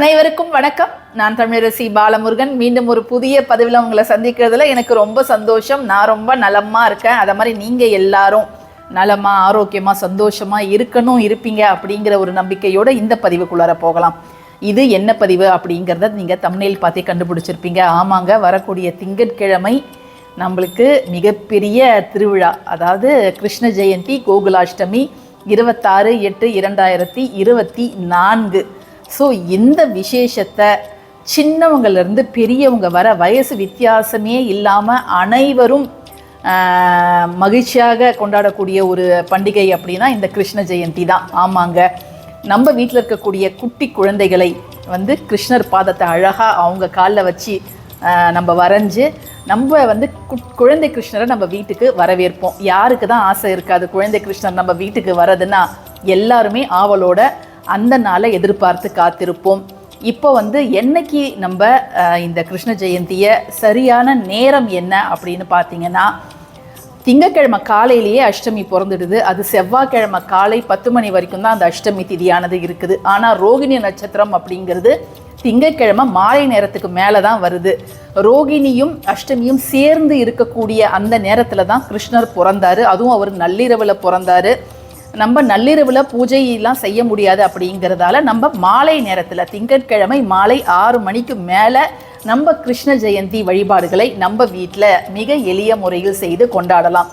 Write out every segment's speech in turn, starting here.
அனைவருக்கும் வணக்கம். நான் தமிழரசி பாலமுருகன். மீண்டும் ஒரு புதிய பதிவில் உங்களை சந்திக்கிறதுல எனக்கு ரொம்ப சந்தோஷம். நான் ரொம்ப நலமா இருக்கேன். அதை மாதிரி நீங்க எல்லாரும் நலமா ஆரோக்கியமா சந்தோஷமா இருக்கணும் இருப்பீங்க அப்படிங்கிற ஒரு நம்பிக்கையோட இந்த பதிவுக்குள்ளார போகலாம். இது என்ன பதிவு அப்படிங்கிறத நீங்க தமிழில் பார்த்தே கண்டுபிடிச்சிருப்பீங்க. ஆமாங்க வரக்கூடிய திங்கட்கிழமை நம்மளுக்கு மிகப்பெரிய திருவிழா. அதாவது கிருஷ்ண ஜெயந்தி கோகுலாஷ்டமி இருபத்தாறு எட்டு இரண்டாயிரத்தி இருபத்தி நான்கு. ஸோ இந்த விசேஷத்தை சின்னவங்கள்லேருந்து பெரியவங்க வர வயசு வித்தியாசமே இல்லாமல் அனைவரும் மகிழ்ச்சியாக கொண்டாடக்கூடிய ஒரு பண்டிகை அப்படின்னா இந்த கிருஷ்ண ஜெயந்தி தான். ஆமாங்க. நம்ம வீட்டில் இருக்கக்கூடிய குட்டி குழந்தைகளை வந்து கிருஷ்ணர் பாதத்தை அழகாக அவங்க காலில் வச்சு நம்ம வரைஞ்சு நம்ம வந்து குழந்தை கிருஷ்ணரை நம்ம வீட்டுக்கு வரவேற்போம். யாருக்கு தான் ஆசை இருக்காது குழந்தை கிருஷ்ணர் நம்ம வீட்டுக்கு வரதுன்னா எல்லாருமே ஆவலோட அந்த நாளை எதிர்பார்த்து காத்திருப்போம். இப்போ வந்து என்னைக்கு நம்ம இந்த கிருஷ்ண ஜெயந்தியை சரியான நேரம் என்ன அப்படின்னு பார்த்தீங்கன்னா திங்கக்கிழமை காலையிலேயே அஷ்டமி பிறந்துடுது. அது செவ்வாய்க்கிழமை காலை பத்து மணி வரைக்கும் தான் அந்த அஷ்டமி திதியானது இருக்குது. ஆனால் ரோகிணி நட்சத்திரம் அப்படிங்கிறது திங்கட்கிழமை மாலை நேரத்துக்கு மேலே தான் வருது. ரோகிணியும் அஷ்டமியும் சேர்ந்து இருக்கக்கூடிய அந்த நேரத்தில் தான் கிருஷ்ணர் பிறந்தாரு. அதுவும் அவர் நள்ளிரவில் பிறந்தாரு. நம்ம நள்ளிரவில் பூஜையெல்லாம் செய்ய முடியாது அப்படிங்கிறதால நம்ம மாலை நேரத்தில் திங்கட்கிழமை மாலை ஆறு மணிக்கு மேலே நம்ம கிருஷ்ண ஜெயந்தி வழிபாடுகளை நம்ம வீட்டில் மிக எளிய முறையில் செய்து கொண்டாடலாம்.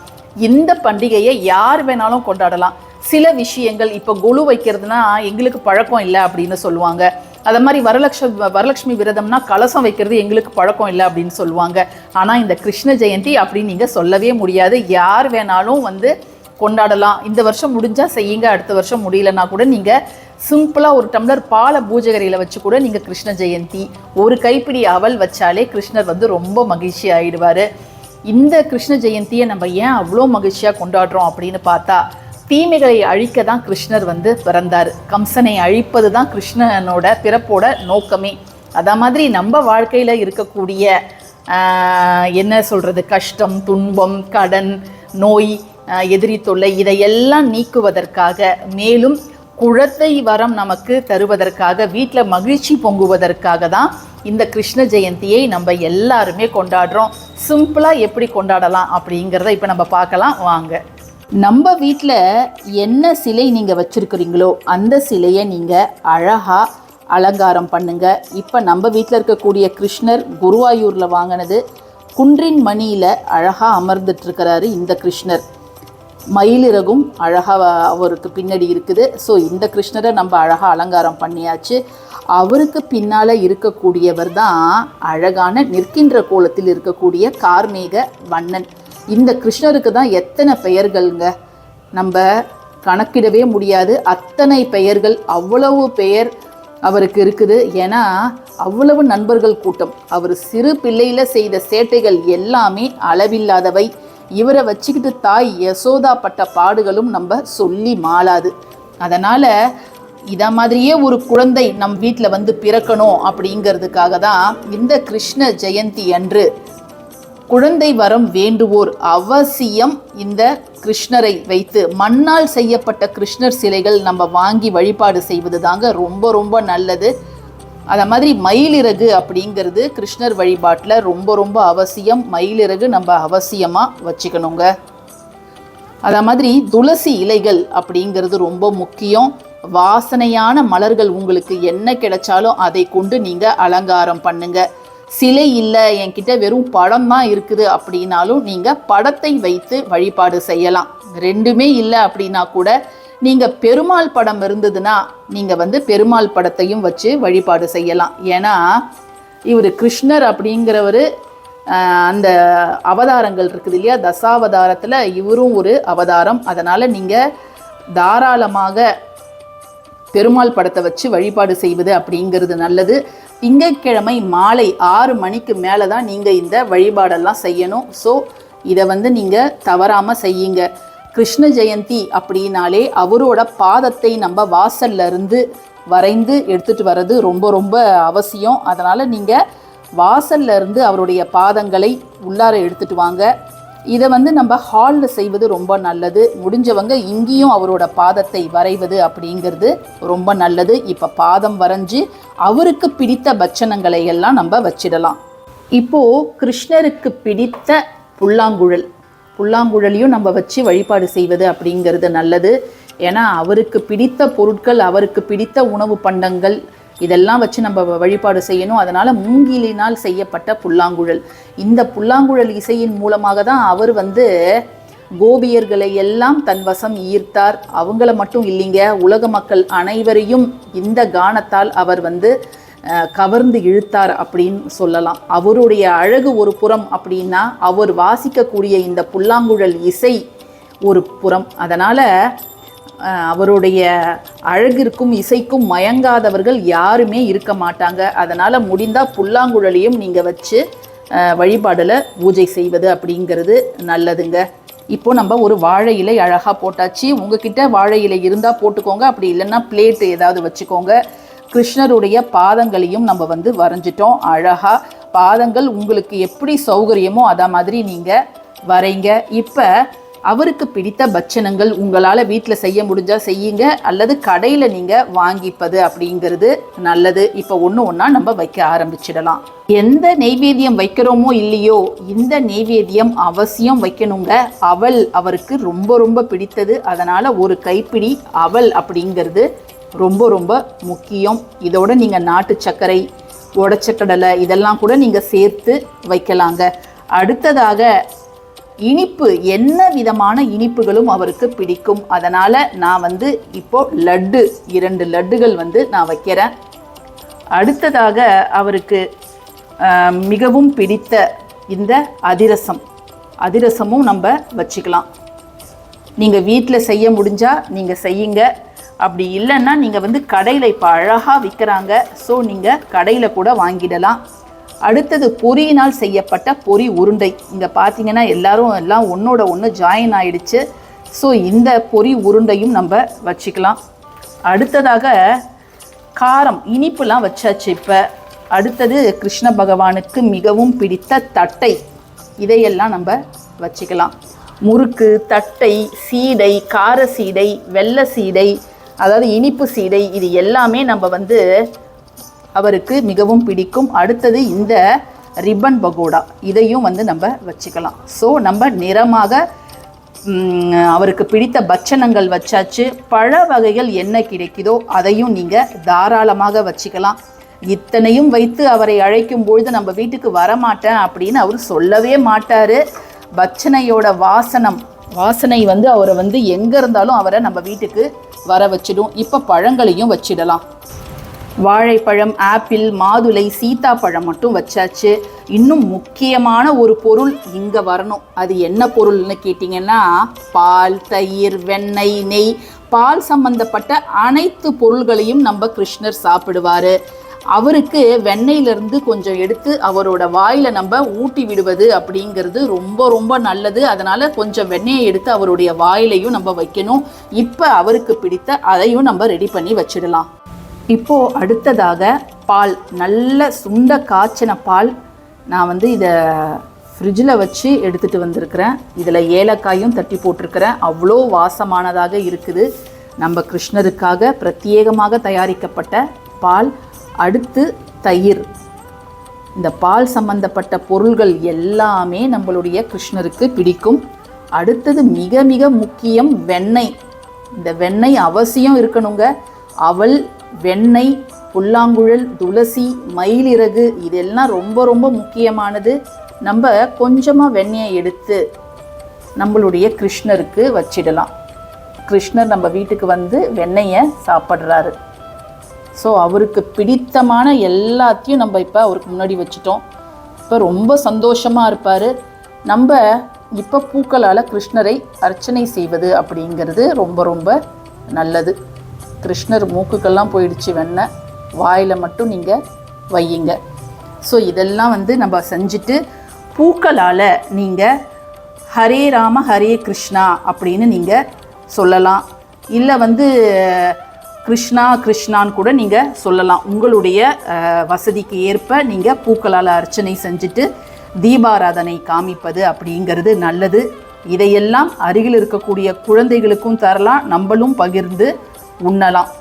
இந்த பண்டிகையை யார் வேணாலும் கொண்டாடலாம். சில விஷயங்கள் இப்போ கொலு வைக்கிறதுனா எங்களுக்கு பழக்கம் இல்லை அப்படின்னு சொல்லுவாங்க. அதை மாதிரி வரலட்ச வரலட்சுமி விரதம்னா கலசம் வைக்கிறது எங்களுக்கு பழக்கம் இல்லை அப்படின்னு சொல்லுவாங்க. ஆனால் இந்த கிருஷ்ண ஜெயந்தி அப்படின்னு நீங்கள் சொல்லவே முடியாது. யார் வேணாலும் வந்து கொண்டாடலாம். இந்த வருஷம் முடிஞ்சால் செய்யுங்க. அடுத்த வருஷம் முடியலன்னா கூட நீங்கள் சிம்பிளாக ஒரு டம்ளர் பாலை பூஜகரையில் வச்சு கூட நீங்கள் கிருஷ்ண ஜெயந்தி ஒரு கைப்பிடி அவல் வச்சாலே கிருஷ்ணர் வந்து ரொம்ப மகிழ்ச்சி ஆகிடுவார் இந்த கிருஷ்ண ஜெயந்தியை நம்ம ஏன் அவ்வளோ மகிழ்ச்சியாக கொண்டாடுறோம் அப்படின்னு பார்த்தா தீமைகளை அழிக்க தான் கிருஷ்ணர் வந்து பிறந்தார். கம்சனை அழிப்பது தான் கிருஷ்ணனோட பிறப்போட நோக்கமே. அதே மாதிரி நம்ம வாழ்க்கையில் இருக்கக்கூடிய என்ன சொல்கிறது கஷ்டம் துன்பம் கடன் நோய் எதிரி தொல்லை இதையெல்லாம் நீக்குவதற்காக மேலும் குழந்தை வரம் நமக்கு தருவதற்காக வீட்டில் மகிழ்ச்சி பொங்குவதற்காக தான் இந்த கிருஷ்ண ஜெயந்தியை நம்ம எல்லாருமே கொண்டாடுறோம். சிம்பிளாக எப்படி கொண்டாடலாம் அப்படிங்கிறத இப்போ நம்ம பார்க்கலாம். வாங்க. நம்ம வீட்டில் என்ன சிலை நீங்கள் வச்சுருக்கிறீங்களோ அந்த சிலையை நீங்கள் அழகாக அலங்காரம் பண்ணுங்கள் இப்போ நம்ம வீட்டில் இருக்கக்கூடிய கிருஷ்ணர் குருவாயூரில் வாங்கினது குன்றின் மணியில் அழகாக அமர்ந்துட்டு இருக்கிறாரு இந்த கிருஷ்ணர். மயிலிறகும் அழகாக அவருக்கு பின்னாடி இருக்குது. ஸோ இந்த கிருஷ்ணரை நம்ம அழகாக அலங்காரம் பண்ணியாச்சு. அவருக்கு பின்னால் இருக்கக்கூடியவர் தான் அழகான நிற்கின்ற கோலத்தில் இருக்கக்கூடிய கார்மேக வண்ணன். இந்த கிருஷ்ணருக்கு தான் எத்தனை பெயர்கள்ங்க? நம்ம கணக்கிடவே முடியாது. அத்தனை பெயர்கள் அவ்வளவு பெயர் அவருக்கு இருக்குது. ஏன்னா அவ்வளவு நண்பர்கள் கூட்டம். அவர் சிறு பிள்ளையில் செய்த சேட்டைகள் எல்லாமே அளவில்லாதவை. இவரை வச்சுக்கிட்டு தாய் யசோதா பட்ட பாடுகளும் நம்ம சொல்லி மாளாது. அதனால் இதை மாதிரியே ஒரு குழந்தை நம் வீட்டில் வந்து பிறக்கணும் அப்படிங்கிறதுக்காக தான் இந்த கிருஷ்ண ஜெயந்தி அன்று குழந்தை வரம் வேண்டுவோர் அவசியம் இந்த கிருஷ்ணரை வைத்து மண்ணால் செய்யப்பட்ட கிருஷ்ணர் சிலைகள் நம்ம வாங்கி வழிபாடு செய்வது தாங்க ரொம்ப ரொம்ப நல்லது. அதை மாதிரி மயிலிறகு அப்படிங்கிறது கிருஷ்ணர் வழிபாட்டில் ரொம்ப ரொம்ப அவசியம். மயிலிறகு நம்ம அவசியமாக வச்சுக்கணுங்க. அத மாதிரி துளசி இலைகள் அப்படிங்கிறது ரொம்ப முக்கியம். வாசனையான மலர்கள் உங்களுக்கு என்ன கிடைச்சாலும் அதை கொண்டு நீங்கள் அலங்காரம் பண்ணுங்க. சிலை இல்லை என்கிட்ட வெறும் படம் தான் இருக்குது அப்படின்னாலும் நீங்கள் படத்தை வைத்து வழிபாடு செய்யலாம். ரெண்டுமே இல்லை அப்படின்னா கூட நீங்கள் பெருமாள் படம் இருந்ததுன்னா நீங்கள் வந்து பெருமாள் படத்தையும் வச்சு வழிபாடு செய்யலாம். ஏன்னா இவர் கிருஷ்ணர் அப்படிங்கிறவர் அந்த அவதாரங்கள் இருக்குது இல்லையா? தசாவதாரத்தில் இவரும் ஒரு அவதாரம். அதனால் நீங்கள் தாராளமாக பெருமாள் படத்தை வச்சு வழிபாடு செய்வது அப்படிங்கிறது நல்லது. திங்கட்கிழமை மாலை ஆறு மணிக்கு மேலே தான் நீங்கள் இந்த வழிபாடெல்லாம் செய்யணும். ஸோ இதை வந்து நீங்கள் தவறாமல் செய்யுங்க. கிருஷ்ண ஜெயந்தி அப்படின்னாலே அவரோட பாதத்தை நம்ம வாசல்ல இருந்து வரைந்து எடுத்துட்டு வர்றது ரொம்ப ரொம்ப அவசியம். அதனால் நீங்கள் வாசல்ல இருந்து அவருடைய பாதங்களை உள்ளார எடுத்துட்டு வாங்க. இதை வந்து நம்ம ஹாலில் செய்வது ரொம்ப நல்லது. முடிஞ்சவங்க இங்கேயும் அவரோட பாதத்தை வரைவது அப்படிங்கிறது ரொம்ப நல்லது. இப்போ பாதம் வரைஞ்சி அவருக்கு பிடித்த பட்சணங்களை எல்லாம் நம்ம வச்சிடலாம். இப்போது கிருஷ்ணருக்கு பிடித்த புல்லாங்குழல். புல்லாங்குழலையும் நம்ம வச்சு வழிபாடு செய்வது அப்படிங்கிறது நல்லது. ஏன்னா அவருக்கு பிடித்த பொருட்கள் அவருக்கு பிடித்த உணவு பண்டங்கள் இதெல்லாம் வச்சு நம்ம வழிபாடு செய்யணும். அதனால் மூங்கிலினால் செய்யப்பட்ட புல்லாங்குழல். இந்த புல்லாங்குழல் இசையின் மூலமாக தான் அவர் வந்து கோபியர்களை எல்லாம் தன் வசம் ஈர்த்தார். அவங்கள மட்டும் இல்லைங்க உலக மக்கள் அனைவரையும் இந்த கானத்தால் அவர் வந்து கவர்ந்து இழுத்தார் அப்படின்னு சொல்லலாம். அவருடைய அழகு ஒரு புறம் அப்படின்னா அவர் வாசிக்கக்கூடிய இந்த புல்லாங்குழல் இசை ஒரு புறம். அதனால் அவருடைய அழகிற்கும் இசைக்கும் மயங்காதவர்கள் யாருமே இருக்க மாட்டாங்க. அதனால் முடிந்தால் புல்லாங்குழலையும் நீங்கள் வச்சு வழிபாடில் பூஜை செய்வது அப்படிங்கிறது நல்லதுங்க. இப்போ நம்ம ஒரு வாழை இலை அழகாக போட்டாச்சு. உங்ககிட்ட வாழை இலை இருந்தால் போட்டுக்கோங்க. அப்படி இல்லைன்னா பிளேட்டு ஏதாவது வச்சுக்கோங்க. கிருஷ்ணருடைய பாதங்களையும் நம்ம வந்து வரைஞ்சிட்டோம் அழகாக பாதங்கள் உங்களுக்கு எப்படி சௌகரியமோ அதை மாதிரி நீங்கள் வரைங்க. இப்போ அவருக்கு பிடித்த பட்சணங்கள் உங்களால் வீட்டில் செய்ய முடிஞ்சால் செய்யுங்க அல்லது கடையில் நீங்கள் வாங்கிப்பது அப்படிங்கிறது நல்லது. இப்போ ஒன்று ஒன்றா நம்ம வைக்க ஆரம்பிச்சிடலாம். எந்த நெய்வேத்தியம் வைக்கிறோமோ இல்லையோ இந்த நெய்வேத்தியம் அவசியம் வைக்கணுங்க. அவள் அவருக்கு ரொம்ப ரொம்ப பிடித்தது. அதனால் ஒரு கைப்பிடி அவள் அப்படிங்கிறது ரொம்ப ரொம்ப முக்கியம். இதோட நீங்கள் நாட்டு சர்க்கரை உடச்சக்கடலை இதெல்லாம் கூட நீங்கள் சேர்த்து வைக்கலாங்க. அடுத்ததாக இனிப்பு என்ன விதமான இனிப்புகளும் அவருக்கு பிடிக்கும். அதனால் நான் வந்து இப்போது லட்டு இரண்டு லட்டுகள் வந்து நான் வைக்கிறேன். அடுத்ததாக அவருக்கு மிகவும் பிடித்த இந்த அதிரசம். அதிரசமும் நம்ம வச்சுக்கலாம். நீங்கள் வீட்டில் செய்ய முடிஞ்சால் நீங்கள் செய்யுங்க. அப்படி இல்லைன்னா நீங்கள் வந்து கடையில் இப்போ அழகாக விற்கிறாங்க ஸோ நீங்கள் கடையில் கூட வாங்கிடலாம். அடுத்தது பொரியினால் செய்யப்பட்ட பொரி உருண்டை. இங்கே பார்த்தீங்கன்னா எல்லாரும் எல்லாம் ஒன்றோட ஒன்று ஜாயின் ஆயிடுச்சு. ஸோ இந்த பொரி உருண்டையும் நம்ம வச்சுக்கலாம். அடுத்ததாக காரம் இனிப்புலாம் வச்சாச்சு இப்போ. அடுத்தது கிருஷ்ண பகவானுக்கு மிகவும் பிடித்த தட்டை. இதையெல்லாம் நம்ம வச்சுக்கலாம். முறுக்கு தட்டை சீடை கார சீடை வெள்ளை சீடை அதாவது இனிப்பு சீடை இது எல்லாமே நம்ம வந்து அவருக்கு மிகவும் பிடிக்கும். அடுத்தது இந்த ரிப்பன் பகோடா இதையும் வந்து நம்ம வச்சுக்கலாம். ஸோ நம்ம நிறமாக அவருக்கு பிடித்த பட்சணங்கள் வச்சாச்சு. பழ வகைகள் என்ன கிடைக்குதோ அதையும் நீங்கள் தாராளமாக வச்சுக்கலாம். இத்தனையும் வைத்து அவரை அழைக்கும் பொழுது நம்ம வீட்டுக்கு வரமாட்டேன் அப்படின்னு அவர் சொல்லவே மாட்டார். பட்சணையோட வாசனம் வாசனை வந்து அவரை வந்து எங்கே இருந்தாலும் அவரை நம்ம வீட்டுக்கு வர வச்சிடும். இப்போ பழங்களையும் வச்சிடலாம். வாழைப்பழம் ஆப்பிள் மாதுளை சீத்தாப்பழம் மட்டும் வச்சாச்சு. இன்னும் முக்கியமான ஒரு பொருள் இங்கே வரணும். அது என்ன பொருள்னு கேட்டிங்கன்னா பால் தயிர் வெண்ணெய் நெய். பால் சம்பந்தப்பட்ட அனைத்து பொருள்களையும் நம்ம கிருஷ்ணர் சாப்பிடுவார். அவருக்கு வெண்ணெயிலிருந்து கொஞ்சம் எடுத்து அவரோட வாயில நம்ம ஊட்டி விடுவது அப்படிங்கிறது ரொம்ப ரொம்ப நல்லது. அதனால கொஞ்சம் வெண்ணெயை எடுத்து அவருடைய வாயிலையும் நம்ம வைக்கணும். இப்போ அவருக்கு பிடித்த அதையும் நம்ம ரெடி பண்ணி வச்சிடலாம். இப்போ அடுத்ததாக பால் நல்ல சுண்ட காய்ச்சின பால் நான் வந்து இதை ஃப்ரிட்ஜில் வச்சு எடுத்துகிட்டு வந்திருக்கிறேன். இதில் ஏலக்காயும் தட்டி போட்டிருக்கிறேன். அவ்வளோ வாசமானதாக இருக்குது. நம்ம கிருஷ்ணருக்காக பிரத்யேகமாக தயாரிக்கப்பட்ட பால். அடுத்து தயிர். இந்த பால் சம்பந்தப்பட்ட பொருள்கள் எல்லாமே நம்மளுடைய கிருஷ்ணருக்கு பிடிக்கும். அடுத்தது மிக மிக முக்கியம் வெண்ணெய். இந்த வெண்ணெய் அவசியம் இருக்கணுங்க. அவல் வெண்ணெய் புல்லாங்குழல் துளசி மயிலிறகு இதெல்லாம் ரொம்ப ரொம்ப முக்கியமானது. நம்ம கொஞ்சமாக வெண்ணெயை எடுத்து நம்மளுடைய கிருஷ்ணருக்கு வச்சிடலாம். கிருஷ்ணர் நம்ம வீட்டுக்கு வந்து வெண்ணெயை சாப்பிட்றாரு. ஸோ அவருக்கு பிடித்தமான எல்லாத்தையும் நம்ம இப்போ அவருக்கு முன்னாடி வச்சுட்டோம். இப்போ ரொம்ப சந்தோஷமாக இருப்பார். நம்ம இப்போ பூக்களால் கிருஷ்ணரை அர்ச்சனை செய்வது அப்படிங்கிறது ரொம்ப ரொம்ப நல்லது. கிருஷ்ணர் மூக்குக்கெல்லாம் போயிடுச்சு வெண்ணெய் வாயில் மட்டும் நீங்கள் வையுங்க. ஸோ இதெல்லாம் வந்து நம்ம செஞ்சுட்டு பூக்களால் நீங்கள் ஹரே ராம ஹரே கிருஷ்ணா அப்படின்னு நீங்கள் சொல்லலாம். இல்லை வந்து கிருஷ்ணா கிருஷ்ணான்னு கூட நீங்கள் சொல்லலாம். உங்களுடைய வசதிக்கு ஏற்ப நீங்கள் பூக்களால் அர்ச்சனை செஞ்சுட்டு தீபாராதனை காமிப்பது அப்படிங்கிறது நல்லது. இதையெல்லாம் அருகில் இருக்கக்கூடிய குழந்தைகளுக்கும் தரலாம். நம்மளும் பகிர்ந்து உண்ணலாம்.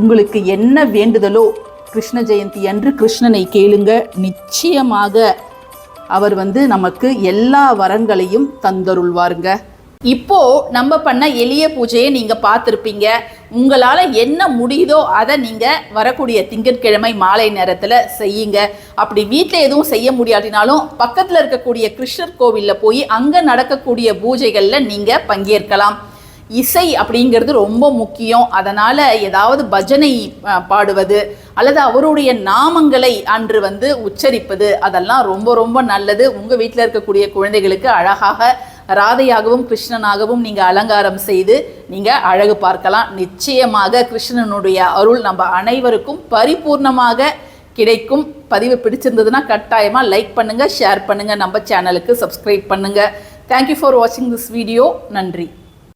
உங்களுக்கு என்ன வேண்டுதலோ கிருஷ்ண ஜெயந்தி அன்று கிருஷ்ணனை கேளுங்க. நிச்சயமாக அவர் வந்து நமக்கு எல்லா வரங்களையும் தந்தருள்வாருங்க. இப்போ நம்ம பண்ண எளிய பூஜையை நீங்க பார்த்துருப்பீங்க. உங்களால என்ன முடியுதோ அதை நீங்க வரக்கூடிய திங்கட்கிழமை மாலை நேரத்துல செய்யுங்க. அப்படி வீட்டில் எதுவும் செய்ய முடியாட்டினாலும் பக்கத்துல இருக்கக்கூடிய கிருஷ்ணர் கோவிலில் போய் அங்க நடக்கக்கூடிய பூஜைகளில் நீங்க பங்கேற்கலாம். இசை அப்படிங்கிறது ரொம்ப முக்கியம். அதனால் ஏதாவது பஜனை பாடுவது அல்லது அவருடைய நாமங்களை அன்று வந்து உச்சரிப்பது அதெல்லாம் ரொம்ப ரொம்ப நல்லது. உங்கள் வீட்டில் இருக்கக்கூடிய குழந்தைகளுக்கு அழகாக ராதையாகவும் கிருஷ்ணனாகவும் நீங்கள் அலங்காரம் செய்து நீங்கள் அழகு பார்க்கலாம். நிச்சயமாக கிருஷ்ணனுடைய அருள் நம்ம அனைவருக்கும் பரிபூர்ணமாக கிடைக்கும். பதிவு பிடிச்சிருந்ததுன்னா கட்டாயமாக லைக் பண்ணுங்கள் ஷேர் பண்ணுங்கள் நம்ம சேனலுக்கு சப்ஸ்கிரைப் பண்ணுங்கள் தேங்க்யூ ஃபார் வாட்சிங் திஸ் வீடியோ நன்றி.